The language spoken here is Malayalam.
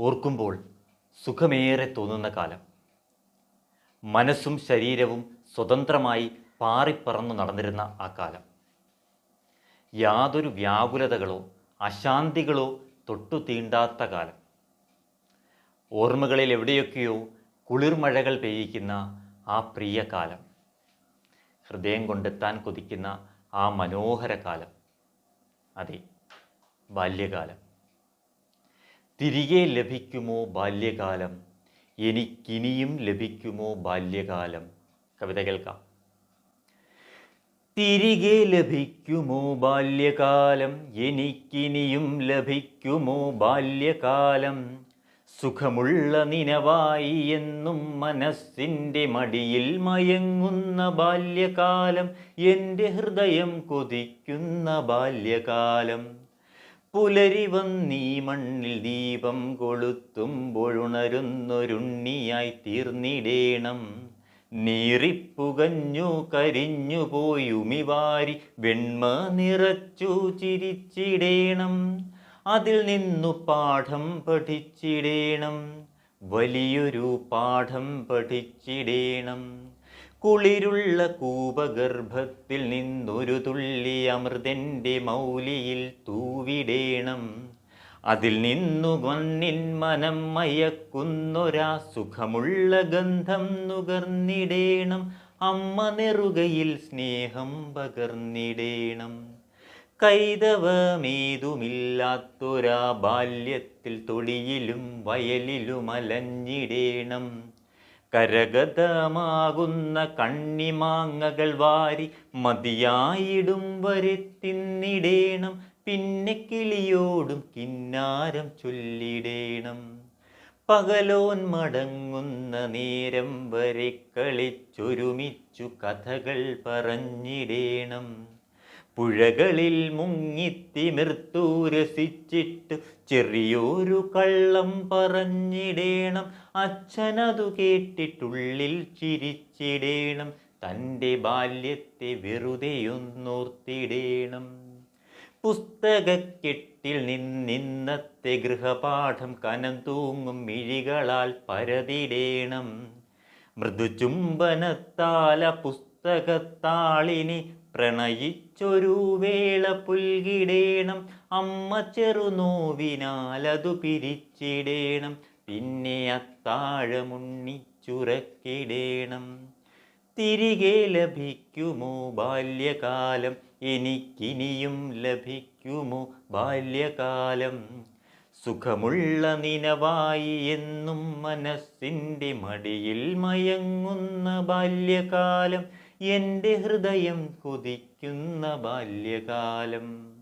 ഓർക്കുമ്പോൾ സുഖമേറെ തോന്നുന്ന കാലം. മനസ്സും ശരീരവും സ്വതന്ത്രമായി പാറിപ്പറന്നു നടന്നിരുന്ന ആ കാലം. യാതൊരു വ്യാകുലതകളോ അശാന്തികളോ തൊട്ടു തീണ്ടാത്ത കാലം. ഓർമ്മകളിൽ എവിടെയൊക്കെയോ കുളിർമഴകൾ പെയ്യിക്കുന്ന ആ പ്രിയ കാലം. ഹൃദയം കൊണ്ടെത്താൻ കൊതിക്കുന്ന ആ മനോഹര കാലം. അതെ ബാല്യകാലം. തിരികെ ലഭിക്കുമോ ബാല്യകാലം? എനിക്കിനിയും ലഭിക്കുമോ ബാല്യകാലം? കവിത കേൾക്കാം. തിരികെ ലഭിക്കുമോ ബാല്യകാലം? എനിക്കിനിയും ലഭിക്കുമോ ബാല്യകാലം? സുഖമുള്ള നിനവായി എന്നും മനസ്സിന്റെ മടിയിൽ മയങ്ങുന്ന ബാല്യകാലം? എന്റെ ഹൃദയം കൊതിക്കുന്ന ബാല്യകാലം? പുലരി വന്നീ മണ്ണിൽ ദീപം കൊളുത്തുമ്പോഴുണരുന്നൊരുണ്ണിയായി തീർന്നിടേണം. നീറിപ്പുകഞ്ഞു കരിഞ്ഞു പോയുമിവാരി വെണ്മ നിറച്ചു ചിരിച്ചിടേണം. അതിൽ നിന്നു പാഠം പഠിച്ചിടേണം. വലിയൊരു പാഠം പഠിച്ചിടേണം. കുളിരുള്ള കൂപഗർഭത്തിൽ നിന്നൊരു തുള്ളി അമൃതന്റെ മൗലിയിൽ തൂവിടേണം. അതിൽ നിന്നു മണ്ണിൻ മനം മയക്കുന്നൊരാ സുഖമുള്ള ഗന്ധം നുകർന്നിടേണം. അമ്മ നെറുകയിൽ സ്നേഹം പകർന്നിടേണം. കൈതവമേതുമില്ലാത്തൊരാ ബാല്യത്തിൽ തൊടിയിലും വയലിലും അലഞ്ഞിടേണം. കരഗതമാകുന്ന കണ്ണിമാങ്ങകൾ വാരി മതിയായിടും വരെ തിന്നിടേണം പിന്നെ കിളിയോടും കിന്നാരം ചൊല്ലിടേണം. പകലോൻ മടങ്ങുന്ന നേരം വരെ കളിച്ചൊരുമിച്ചു കഥകൾ പറഞ്ഞിടേണം. പുഴകളിൽ മുങ്ങിത്തിമിർത്തു രസിച്ചിട്ട് ചെറിയൊരു കള്ളം പറഞ്ഞിടേണം. അച്ഛനതു കേട്ടിട്ടുള്ളിൽ ചിരിച്ചിടേണം. തന്റെ ബാല്യത്തെ വെറുതെയൊന്നോർത്തിടേണം. പുസ്തകക്കെട്ടിൽ നിന്നിന്നത്തെ ഗൃഹപാഠം കനം തൂങ്ങും മിഴികളാൽ പരതിടേണം. മൃദുചുംബനത്താല പുസ്തകത്താളിനി പ്രണയിച്ചൊരു വേള പുൽകിടേണം. അമ്മ ചെറുനോവിനാലതു പിരിച്ചിടേണം. പിന്നെ അത്താഴമുണ്ണിച്ചുറക്കിടേണം. തിരികെ ലഭിക്കുമോ ബാല്യകാലം? എനിക്കിനിയും ലഭിക്കുമോ ബാല്യകാലം? സുഖമുള്ള നിനവായി എന്നും മനസ്സിന്റെ മടിയിൽ മയങ്ങുന്ന ബാല്യകാലം. എന്റെ ഹൃദയം കൊതിക്കുന്ന ബാല്യകാലം.